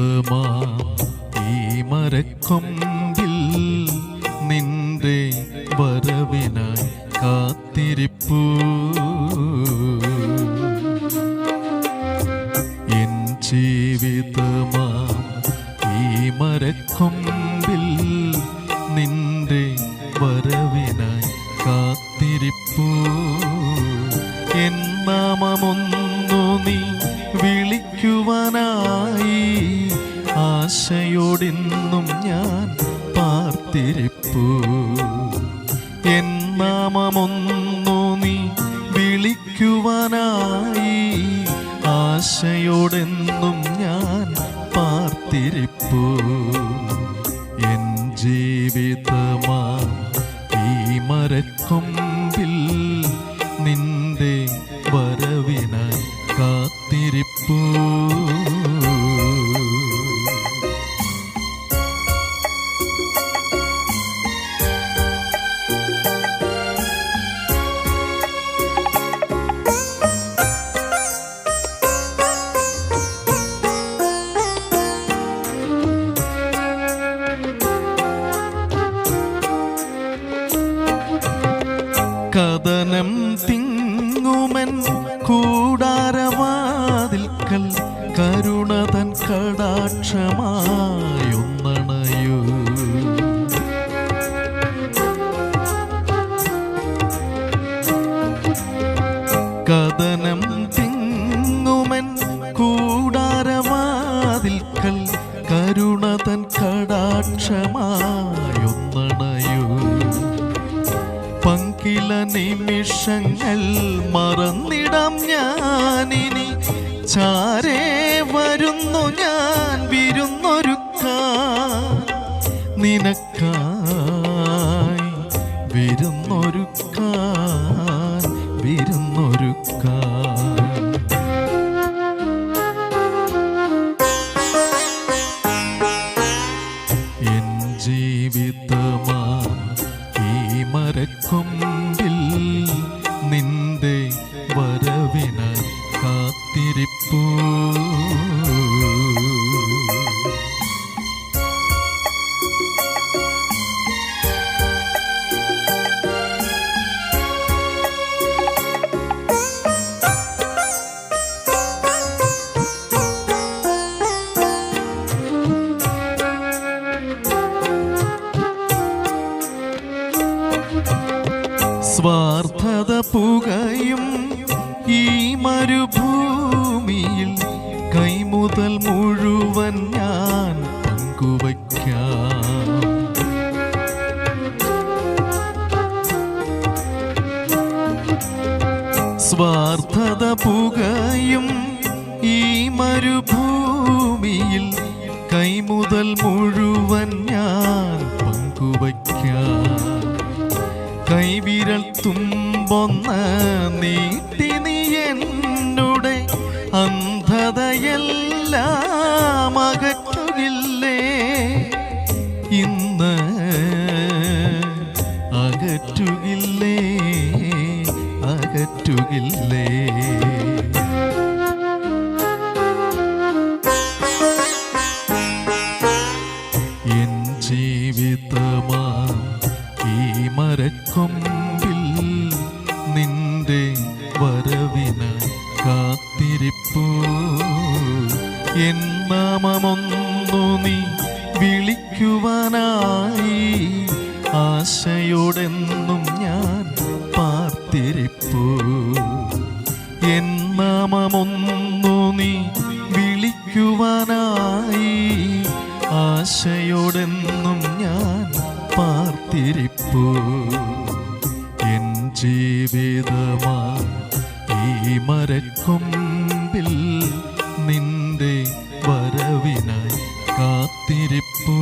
ജീവിതമാ ഈ മരക്കൊമ്പിൽ നിന്റെ വരവിനായി കാത്തിരിപ്പൂ. എൻ ജീവിതമാ ഈ മരക്കൊമ്പിൽ നിന്റെ വരവിനായി കാത്തിരിപ്പൂ. എൻ ഞാൻ പാർത്തിരിപ്പു. എൻ നാമമൊന്നു നീ വിളിക്കുവാനായി ആശയോടെന്നും ഞാൻ പാർത്തിരിപ്പു. എൻ ജീവിതമാ ഈ മരക്കൊമ്പിൽ കഥനം തിങ്ങുമൻ കൂടാരവാതിൽക്കൽ കരുണതൻ കടാക്ഷമായൊന്നണയൂ. കഥനം തിങ്ങുമൻ കൂടാരവാതിൽക്കൽ കരുണതൻ കടാക്ഷമായൊന്നണയൂ. പങ്കില നിമിഷങ്ങൾ മറന്നിടാം ഞാനിനി. ചാരേ വരുന്നു ഞാൻ വിരുന്നൊരുക്ക നിനക്കായി വിരുന്നൊരുക്കാൻ വിരുന്നൊരുക്കാൻ മരക്കൊമ്പിൽ നിന്റെ വരവിനായി കാത്തിരിപ്പൂ. സ്വാർത്ഥത പുകയും ഈ മരുഭൂമിയിൽ കൈമുതൽ മുഴുവൻ ഞാൻ പങ്കുവയ്ക്കാം. സ്വാർത്ഥത പുകയും ഈ മരുഭൂമിയിൽ കൈമുതൽ മുഴുവൻ ഞാൻ പങ്കുവയ്ക്കാം. കൈവിരൽ തുമ്പൊന്ന് നീട്ടി നീ എന്നുടെ അന്ധതയെല്ലാം അകറ്റുകില്ലേ? ഇന്ന് അകറ്റുകില്ലേ? അകറ്റുകില്ലേ? കാത്തിരിപ്പൂ എൻ നാമമൊന്നു നീ വിളിക്കുവാനായി ആശയോടെന്നും ഞാൻ പാർത്തിരിപ്പൂ. എൻ നാമമൊന്നു നീ വിളിക്കുവാനായി ആശയോടെന്നും ഞാൻ പാർത്തിരിപ്പൂ. എൻ ജീവിതമാ ഈ മരക്കൊമ്പിൽ നിന്റെ വരവിനായി കാത്തിരിപ്പൂ.